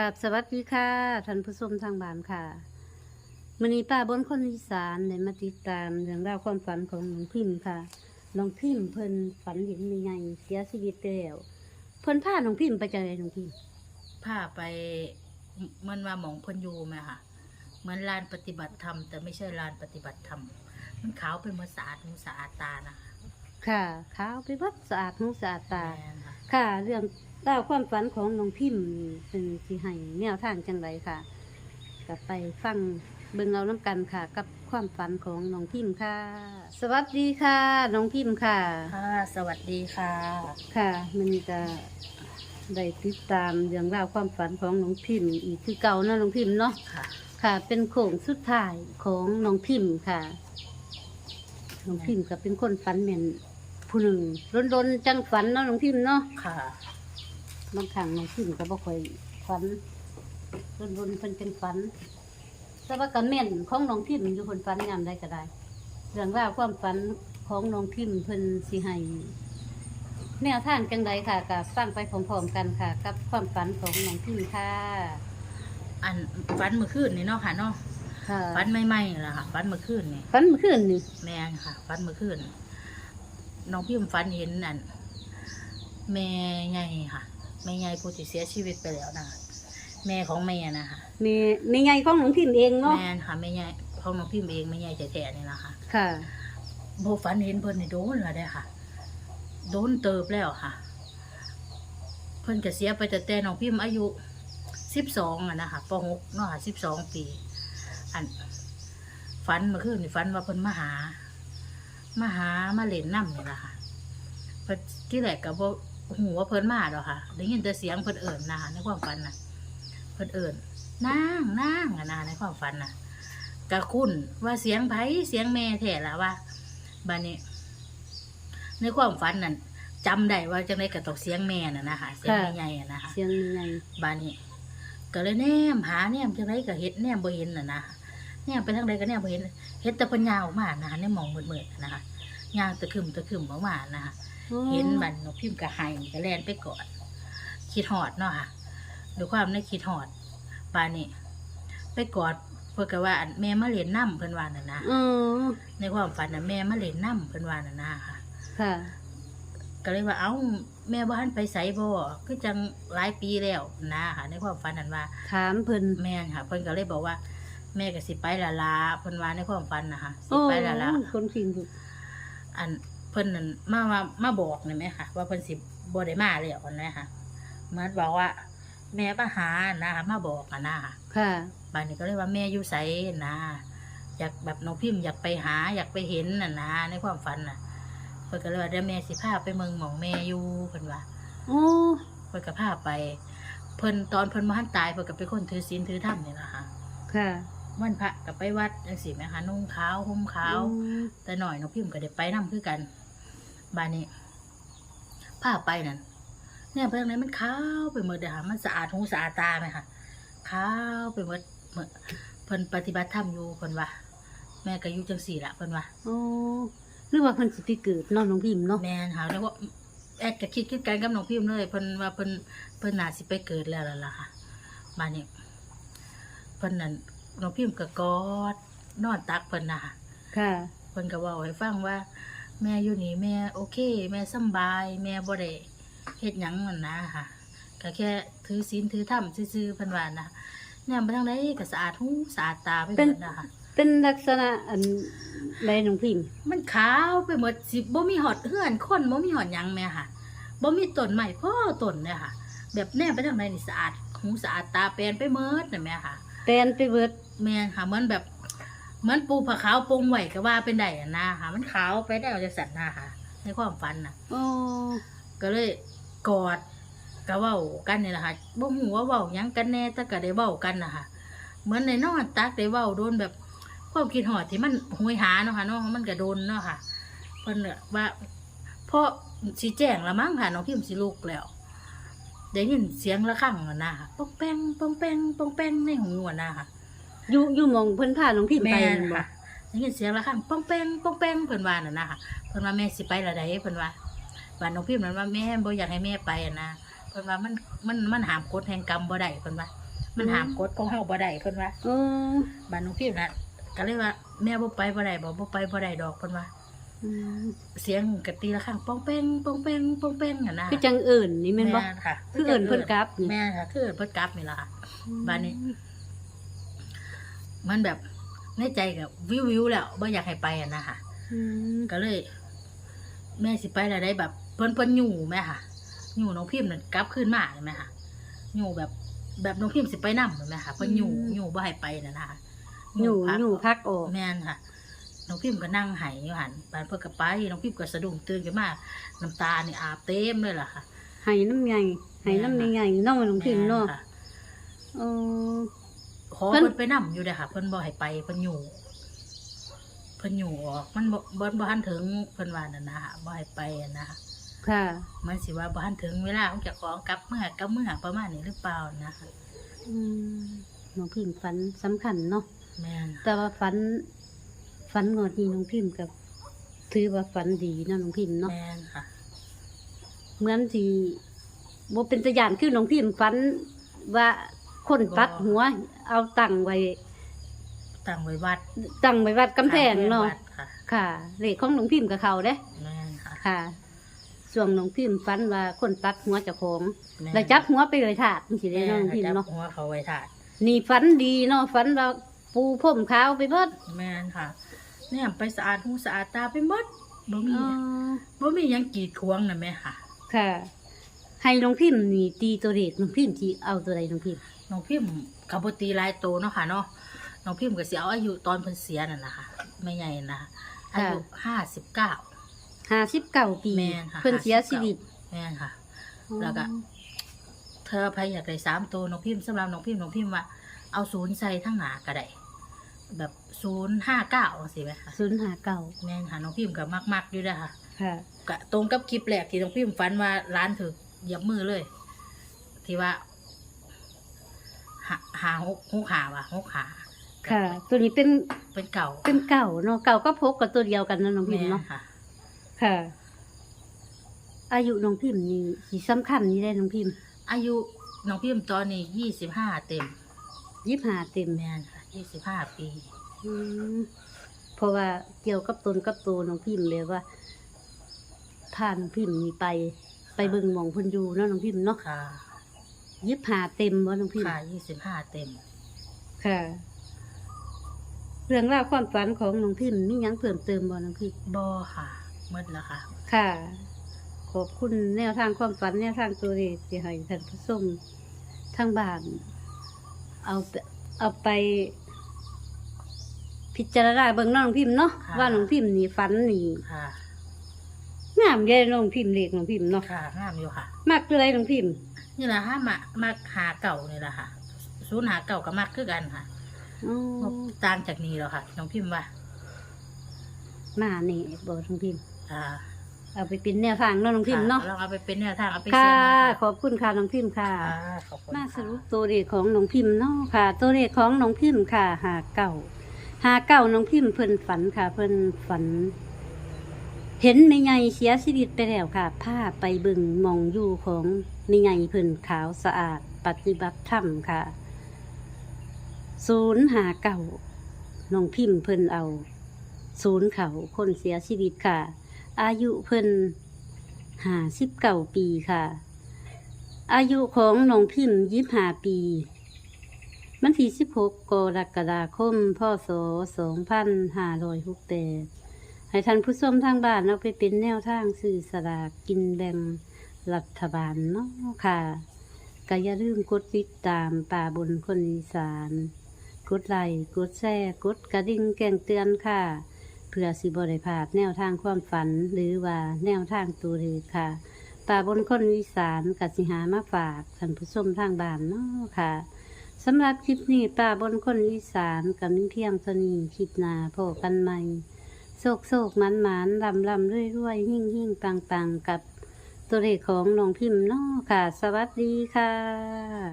กับสวัสดีค่ะท่านผู้ชมทางบ้านค่ะมื้อนี้ป้าบนคนอีสานได้มาติดตามเรื่องราวความฝันของน้องพิมพ์ค่ะน้องพิมพ์เพิ่นฝันเห็นมีไงเสียชีวิตไปแล้วเพิ่นพาน้องพิมพ์ไปจังไดน้องพิมพ์พาไปเหมันว่าหมองเพิ่นอยู่ไหมค่ะเหมือนลานปฏิบัติธรรมแต่ไม่ใช่ลานปฏิบัติธรรมมันขาวเป็นเหมือนสะอาดหูสะอาดตานะคะค่ะขาวไปวัดสะอาดหูสะอาดตาแม่นค่ะค่ะ เรื่อง ราวความฝันของน้องพิมพ์นี่เป็นสิให้แนวทางจังไรค่ะ กลับไปฟังเบิ่งเอาน้ำกันค่ะ กับความฝันของน้องพิมพ์ค่ะ สวัสดีค่ะน้องพิมพ์ค่ะ ค่ะ สวัสดีค่ะ ค่ะ มันจะได้ติดตามเรื่องราวความฝันของน้องพิมพ์อีกคือเก่าเนาะน้องพิมพ์เนาะค่ะ ค่ะ เป็นโค้งสุดท้ายของน้องพิมพ์ค่ะน้องพิมพ์ก็เป็นคนฝันเหม็นผู้หนึ่งรนๆจังฝันเนาะน้องพิมพ์เนาะค่ะ บางครั้งน้องพิมก็บ่ค่อยฝันรนๆเพิ่นเป็นฝัน แต่ว่าก็แม่นของน้องพิมอยู่เพิ่นฝันยามใดก็ได้ เรื่องราวความฝันของน้องพิมเพิ่นสิให้แนวทางจังใดค่ะก็ฟังไปพร้อมๆกันค่ะ กับความฝันของน้องพิมค่ะ อันฟันเมื่อคืนนี่เนาะค่ะเนาะค่ะฟันใหม่ๆล่ะค่ะฟันเมื่อคืนนี่ฝันเมื่อคืนนี่แม่นค่ะฟันเมื่อคืนน้องพิมฟันเห็นอันแม่ใหญ่ค่ะ แม่ใหญ่ผู้ที่เสียชีวิตไปแล้วนะคะแม่ของแม่นะคะมีมีไงของน้องพิมเองเนาะแม่นค่ะแม่ใหญ่ของน้องพิมเองแม่ใหญ่แท้ๆนี่นะคะค่ะโบฝันเห็นเพิ่นนี่โดนแล้วเด้อค่ะ โดนเติบแล้วค่ะ เพิ่นก็เสียไปแต่แต่น้องพิมอายุสิบสองอะนะคะปหกเนาะค่ะสิบสองปี อันฝันเมื่อคืนนี่ฝันว่าเพิ่นมาหามาหามาเล่นน้ำนี่ล่ะค่ะเพิ่นที่แรกก็บ่ หูว่าเพิ่นมาดอกค่ะได้ยินแต่เสียงเพิ่นเอิ่นนะคะในความฝันน่ะเพิ่นเอิ่นนางนางอะนะในความฝันน่ะกะคุณว่าเสียงไผเสียงแม่แท้ละว่าบัดนี้ ในความฝันนั่นจำได้ว่าจังไดก็ตกเสียงแม่น่ะนะคะเสียงแม่ใหญ่อะนะคะเสียงมีไงบานนี้ ก็เลยแนมหาแนมจังไรก็เฮ็ดแนมบ่เห็นน่ะนะแนมไปทางใดก็แนมบ่เห็นเฮ็ดแต่เพิ่นยาวออกมานะคะในหมองมืดๆนะคะยางตะคึมตะคึมออกมานะคะ เห็นบันนกพิมพ์ก็ให้ก็แล่นไปก่อนคิดฮอดเนาะค่ะด้วยความในคิดฮอดบานนี้ไปกอดเพิ่นก็ว่าอันแม่มาเรียนน้ำเพิ่นว่าน่ะนะอือในความฝันน่ะแม่มาเรียนน้ำเพิ่นว่าน่ะนะค่ะ ค่ะ ก็เลยว่าเอ้าแม่บ้านไปไสบ่คือจังหลายปีแล้วนะค่ะ ในความฝันนั้นว่า ถามเพิ่นแม่นค่ะเพิ่นก็เลยบอกว่า แม่ก็สิไปละลาเพิ่นว่าในความฝันนะคะสิโอ้ไปละลาคนพิมพ์อัน เพิ่นนั่นมามามาบอกนี่แม่ค่ะ ว่าเพิ่นสิบ่ได้มาแล้วนะค่ะเหมือนบอกว่า แม่มาหานะคะมาบอกอะนะค่ะค่ะบัดนี้ก็เลยว่าแม่อยู่ไสนะอยากแบบน้องพิมพ์อยากไปหาอยากไปเห็นน่ะนะในความฝันน่ะเพิ่นก็เลยว่าเดี๋ยวแม่สิพาไปเมืองหมองแม่อยู่เพิ่นว่าโอ้เพิ่นก็พาไป เพิ่นตอนเพิ่นบ่ทันตายเพิ่นก็เป็นคนถือศีลถือธรรมนี่ล่ะค่ะค่ะวันพระก็ไปวัดจังซี่แหมคะนุ่งขาวห่มขาว อืมแต่หน่อยน้องพิมพ์ก็ได้ไปนํคือกัน บ้านนี้พาไปนั่นเนี่ยไปทางไหนมันขาวไปหมดเลยค่ะมันสะอาดหูสะอาดตาไหมค่ะขาวไปหมดเหมือนเพิ่นปฏิบัติธรรมอยู่เพิ่นว่าแม่ก็อยู่จังสี่ละเพิ่นว่าโอ้หรือว่าเพิ่นสิไปเกิดเนาะน้องพิมพ์เนาะแม่นค่ะแล้วก็แอดก็คิดคิดกันกับน้องพิมพ์เลยเพิ่นว่าเพิ่นเพิ่นน่าสิไปเกิดแล้วล่ะล่ะค่ะบ้านนี้เพิ่นนั่นน้องพิมพ์ก็กอดนอนตักเพิ่นน่ะค่ะเพิ่นก็เว้าให้ฟังว่า แม่อยู่นี่แม่โอเค แม่สำบาย แม่บ่ได้เฮ็ดหยังนั่นนะค่ะก็แค่ถือศีลถือธรรมซื่อๆเพิ่นว่านะเนี่ยไปทางใดก็สะอาดหูสะอาดตาไปหมดนะคะเป็นลักษณะอันใดน้องพิมพ์มันขาวไปหมดสิบ่มีหอดเฮือนคนบ่มีหอดหยังแม่ค่ะบ่มีต้นไม้พ่อต้นเนี่ยค่ะ แบบแน่ไปทางไหนนี่สะอาดหูสะอาดตาแปลนไปเมิดน่ะแม่ค่ะแตนไปเบิดแม่นค่ะเหมือนแบบเห มือนปูผาขาวปรุงไหวก็ว่าเป็นได้อะนะค่ะ มันขาวไปได้เอาจากสัตว์นะค่ะ ในความฝันน่ะ โอ้ก็เลยกอดก็เว้ากันนี่แหละค่ะบ่ฮู้ว่าเว้าหยังกันแน่แต่ก็ได้เว้ากันน่ะค่ะ เหมือนในนอนตักได้เว้าโดนแบบความคิดหอดที่มันหวยหาเนาะค่ะเนาะมันก็โดนเนาะค่ะเพิ่นเนี่ยว่าเพราะสิแจ้งละมั้งค่ะน้องพิมพ์สิลูกแล้วได้ยินเสียงระฆังอะนะค่ะป้องแป้งป้องแป้งป้องแป้งในหูอะนะค่ะ อยู่อยู่หมองเพิ่นพาน้องพิมพ์ไปแม่นนั่นบ่ค่ะได้ยินเสียงระฆังป้องแป้งป้องแป้งเพิ่นว่าน่ะนะค่ะเพิ่นว่าแม่สิไปละใดเพิ่นว่าว่าน้องพิมพ์นั้นว่าแม่บ่อยากให้แม่ไปอะนะเพิ่นว่ามันมันมันหามกฎแห่งกรรมบ่ได้เพิ่นว่า มันหามกดของเฮาบ่ได้เพิ่นว่า โอ้บ้านน้องพิมพ์น่ะก็เลยว่าแม่บ่ไปบ่ได้บ่บ่ไปบ่ได้ดอกเพิ่นว่า อืมเสียงกะตีละครั้งป้องแป้งป้องแป้งป้องแป้งน่ะนะคือจังเอิ่นนี่แม่นบ่ค่ะคือเอิ่นเพิ่นกลับนี่แม่ค่ะคือเอิ้นเพิ่นกลับนี่ล่ะค่ะ บ้านนี้ มันแบบในใจกับวิววิวๆแล้วบ่อยากให้ไปอะนะคะอืมก็เลย แม่สิไปแล้วได้แบบ เพิ่นเพิ่นอยู่แม่ค่ะอยู่น้องพิมพ์นั่นกลับขึ้นมาเลยแม่ค่ะอยู่แบบแบบน้องพิมพ์สิไปนำแม่ค่ะเพิ่นอยู่อยู่บ่ให้ไปน่ะนะคะอยู่พักอยู่พักออกแม่นค่ะน้องพิมพ์ก็นั่งไหายอยู่หันบานเพื่อกระไปน้องพิมพ์ก็สะดุ้งตื่นขึ้นมาน้ำตานี่อาบเต็มเลยล่ะค่ะให้น้ำใหญ่ให้น้ำใหญ่ๆเน้องน้องพิมพ์เนาะแม่ค่ะโอ้ข อเพิ่นเพิ่นไปนํอยู่เด้อค่ะ เพิ่นบ่ให้ไปเพิ่นอยู่เพิ่นอยู่ออกมันบ่บ่บ่ทันถึงเพิ่นว่านั่นนะค่ะบ่ให้ไปอะนะคะค่ะ มันสิว่าบ่ทันถึงเวลาของเจ้าของกลับเมื่อกลับเมื่อประมาณนี้หรือเปล่านะคะอืมน้องพิมพ์ฝันสำคัญเนาะแม่นแต่ว่าฝันฝันงวดนี้น้องพิมพ์กับถือว่าฝันดีเนาะน้องพิมพ์เนาะแม่นค่ะ เหมือนที่บ่เป็นตะยานคือน้องพิมพ์ฝันว่า คนตัดหัว เอาตั้งไว้ตั้งไว้วัดตั้งไว้วัดกำแพงเนาะวัดค่ะค่ะเลขของน้องพิมพ์กับเขาเด้ แม่นค่ะค่ะส่วนน้องพิมพ์ฝันว่าคนตัดหัวเจ้าของแม่นแล้วจับหัวไปเลยถาดจังซี่เด้แม่เนาะน้องพิมจัพ์บเนาะหัวเขาไว้ถาดนี่ฝันดีเนาะฝันว่าปูผมขาวไปเบิดแม่นค่ะ เนี่ยไปสะอาดหูสะอาดตาไปหมดบ่มีอ๋อบ่มีหยังกีดขวางนะแม่ค่ะ ค่ะ ให้น้องพิมพ์นี่ตีตัวเลขน้องพิมพ์สิเอาตัวใดน้องพิมพ์ น้องพิมพ์กับ่ตีหลายโตเนาะค่ะเนาะน้องพิมพ์ก็สิเอาอายุตอนเพิ่นเสียนั่นล่ะค่ะแม่ใหญ่นะอายุ59ห้าสิบเก้าปีแม่นค่ะเพิ่นเสียชีวิตแม่นค่ะ แล้วก็เธอพยอยากได้สามตัวน้องพิมพ์สำหรับน้องพิมพ์น้องพิมพ์ว่าเอาศูนย์ใส่ทั้งหน้าก็ได้แบบ059สิแม่ค่ะศูนย์ห้าเก้าแม่นค่ะน้องพิมพ์ก็มักๆอยู่เด้อค่ะค่ะกะตรงกับคลิปแรกที่น้องพิมพ์ฝันว่าร้านถือเหยียบมือเลย ที่ว่า หาหาหกหกหาว่ะหกหาค่ะ ตัวนี้เป็นเป็นเก่าเป็นเก่าเนาะเก่าก็พกกับตัวเดียวกันนะน้องพิมแม่พ์เนาะค่ะ ค่ะ อายุน้องพิมพ์นี่สีสำคัญนี่ได้น้องพิมพ์ อายุน้องพิมพ์ตอนนี้ยี่สิบห้าเต็มยี่ห้าเต็มแม่นค่ะยี่สิบห้าปีอืมเพราะว่าเกี่ยวกับตนกับตัวน้องพิมพ์เลยว่าพาน้องพิมพ์นี่ไป ไปเบิ่งหมองเพิ่นอยู่เนาะน้องพิมพ์เนาะค่ะ ยี่ห้าเต็มบ่น้องพิมพ์ค่ะยี่สิบห้าเต็ม ค่ะ เรื่องราวความฝันของน้องพิมพ์มีหยังเพิ่มเติมบ่น้องพิมพ์บอค่ะหมดแล้วค่ะ ค่ะ ขอบคุณแนวทางความฝันแนวทางตัวเลขที่ให้ท่านผู้ชมทางบ้าน เอาไปเอาไป พิจารณาเบิ่งน้องพิมพ์เนาะค่ะ ว่าน้องพิมพ์นี่ฝันนี่ค่ะ งามเด้น้องพิมพ์เลขน้องพิมพ์เนาะค่ะงามอยู่ค่ะมักตัวใดน้องพิมพ์ นี่แหละค่ะมามาหาเก่านี่แหละค่ะศูนย์หาเก่ากับมากคือกันค่ะอ๋อต่างจากนี้แล้วค่ะน้องพิมพ์ว่ามานี่บอกน้องพิมพ์อ่าเอาไปเป็นแนวทางเนาะน้องพิมพ์เนาะลองเอาไปเป็นแนวทางเอาไปค่ะเสี่ยงนะคะขอบคุณค่ะน้องพิมพ์ค่ะค่ะขอบคุณมาสค่ะรุปตัวเลขของน้องพิมพ์เนาะค่ะ ตัวเลขของน้องพิมพ์ค่ะหาเก่าหาเก่าน้องพิมพ์เพิ่นฝันค่ะ เพิ่นฝัน เห็นแม่ใหญ่เสียชีวิตไปแล้วค่ะพาไปเบิ่งหมองอยู่ของ แม่ใหญ่เพิ่นขาวสะอาด ปฏิบัติธรรมค่ะ ศูนย์หาเก่าน้องพิมพ์เพิ่นเอา ศูนย์เขาคนเสียชีวิตค่ะ อายุเพิ่นหาสิบเก่าปีค่ะ อายุของน้องพิมพ์ยี่ห้าปี มันที่สิบหกกรกฎาคมพศสองพันห้าร้อยหกแปดให้ท่านผู้ชมทางบ้านเอาไปเป็นแนวทางสื่อสลากกินแบ่ง รัฐบาลเนาะค่ะก็อย่าลืมกดติดตามป่าบนคนอีสาน กดไลค์กดแชร์กดกระดิ่งแจ้งเตือนค่ะ เพื่อสิบริพลาดแนวทางความฝันหรือว่าแนวทางตัวเลขค่ะ ป่าบนคนวิสานกสิหามาฝากท่านผู้ชมทางบ้านเนาะค่ะสำหรับคลิปนี้ป่าบนคนวิสานกับนิ่งเพียงเทานีคลิปหนาพอกันใหม่โศกโศกมันหมานลำลำด้วยด้วยหิ่งหิ่งปังปังกับ ตัวเลขของน้องพิมพ์เนาะค่ะ สวัสดีค่ะ